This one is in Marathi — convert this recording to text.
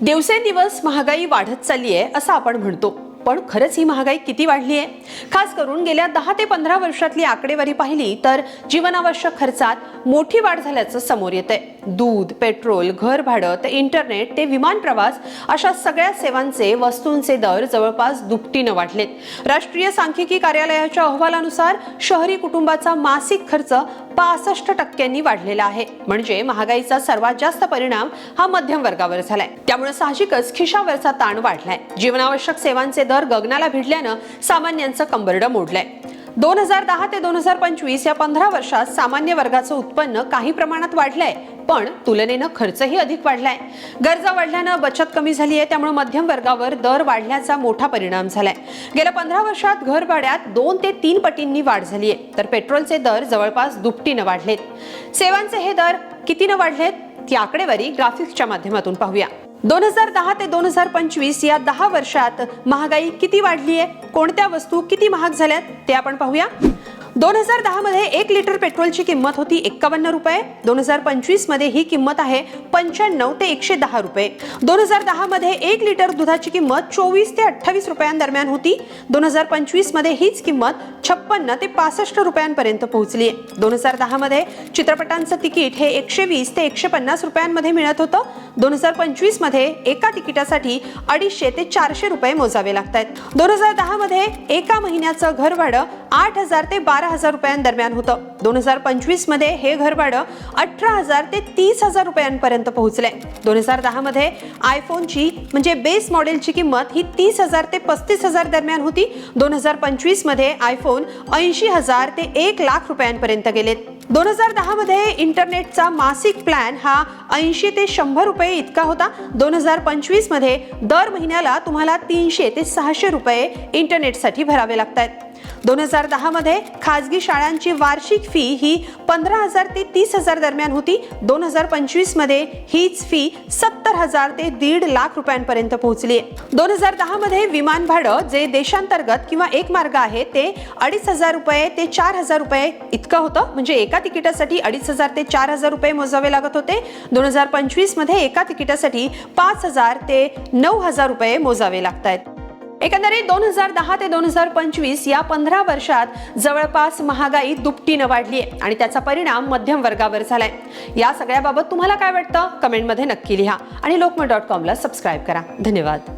दिवसेंदिवस महागाई वाढत चालली आहे असं आपण म्हणतो. पण खरंच ही महागाई किती वाढली आहे खास करून गेल्या दहा ते पंधरा वर्षातली आकडेवारी पाहिली तर जीवनावश्यक खर्चात मोठी वाढ झाल्याचं समोर येत आहे दूध पेट्रोल घर भाडं ते इंटरनेट ते विमान प्रवास अशा सगळ्या सेवांचे वस्तूंचे दर जवळपास दुपटीनं वाढलेत. राष्ट्रीय सांख्यिकी कार्यालयाच्या अहवालानुसार शहरी कुटुंबाचा मासिक खर्च पासष्ट टक्क्यांनी वाढलेला आहे. म्हणजे महागाईचा सर्वात जास्त परिणाम हा मध्यम वर्गावर झालाय. त्यामुळे साहजिकच खिशावरचा ताण वाढलाय. जीवनावश्यक सेवांचे दर गगनाला भिडल्यानं सामान्यांचं कंबरडं मोडलंय. दोन हजार दहा ते दोन हजार पंचवीस या पंधरा वर्षात सामान्य वर्गाचं उत्पन्न काही प्रमाणात वाढलंय. पण तुलनेनं खर्चही अधिक वाढलाय. गरजा वाढल्यानं बचत कमी झाली आहे त्यामुळे मध्यम वर्गावर दर वाढल्याचा मोठा परिणाम झालाय. गेल्या पंधरा वर्षात घर भाड्यात दोन ते तीन पटींनी वाढ झाली आहे तर पेट्रोलचे दर जवळपास दुपटीनं वाढलेत. सेवांचे हे दर कितीनं वाढलेत? ती आकडेवारी ग्राफिक्सच्या माध्यमातून पाहूया. दोन हजार दहा ते दोन हजार पंचवीस या दहा वर्षात महागाई किती वाढली आहे कोणत्या वस्तू किती महाग झाल्यात? ते आपण पाहूया. दोन हजार दहा मध्ये एक लिटर पेट्रोलची किंमत होती एक्कावन्न रुपये. दोन हजार पंचवीसमध्ये ही किंमत आहे पंच्याण्णव ते एकशे दहा रुपये. दोन हजार दहा मध्ये एक लिटर दुधाची किंमत चोवीस ते अठ्ठावीस रुपयांदरम्यान होती. दोन हजार पंचवीसमध्ये हीच किंमत छप्पन्न ते पासष्ट रुपयांपर्यंत पोहोचली. आहे दोन हजार दहा मध्ये चित्रपटांचं तिकीट हे एकशे वीस ते एकशे पन्नास रुपयांमध्ये मिळत होतं. दोन हजार पंचवीसमध्ये एका तिकिटासाठी अडीचशे ते चारशे रुपये मोजावे लागत आहेत दोन हजार दहा मध्ये एका महिन्याचं घर भाडं आठ हजार ते बारा हजार रुपयांदरम्यान होतं. दोन हजार पंचवीसमध्ये हे घर भाडं अठरा हजार ते तीस हजार रुपयांपर्यंत पोहोचले. दोन हजार दहा मध्ये आयफोनची म्हणजे बेस मॉडेलची किंमत ही तीस हजार ते पस्तीस हजार दरम्यान होती. दोन हजार पंचवीसमध्ये आयफोन ऐंशी हजार ते एक लाख रुपयांपर्यंत गेलेत. दोन हजार दहामध्ये इंटरनेटचा मासिक प्लॅन हा ऐंशी ते शंभर रुपये इतका होता. दोन हजार पंचवीसमध्ये दर महिन्याला तुम्हाला तीनशे ते सहाशे रुपये इंटरनेटसाठी भरावे लागत आहेत दोन हजार दहामध्ये खाजगी शाळांची वार्षिक फी ही पंधरा हजार ते तीस हजार दरम्यान होती. दोन हजार पंचवीसमध्ये हीच फी सत्तर हजार ते दीड लाख रुपयांपर्यंत पोहोचली. आहे दोन हजार दहामध्ये विमान भाडं जे देशांतर्गत किंवा एक मार्ग आहे ते अडीच हजार रुपये ते चार हजार रुपये इतकं होतं. म्हणजे एका तिकिटासाठी अडीच हजार ते चार हजार रुपये मोजावे लागत होते. दोन हजार पंचवीसमध्ये एका तिकिटासाठी पाच हजार ते नऊ हजार रुपये मोजावे लागत आहेत एकंदरीत दोन हजार दहा ते दोन हजार पंचवीस या पंधरा वर्षात जवळपास महागाई दुपटीनं वाढली आहे आणि त्याचा परिणाम मध्यम वर्गावर झालाय. या सगळ्याबाबत तुम्हाला काय वाटतं? कमेंटमध्ये नक्की लिहा आणि लोकमत डॉट कॉमला सबस्क्राईब करा. धन्यवाद.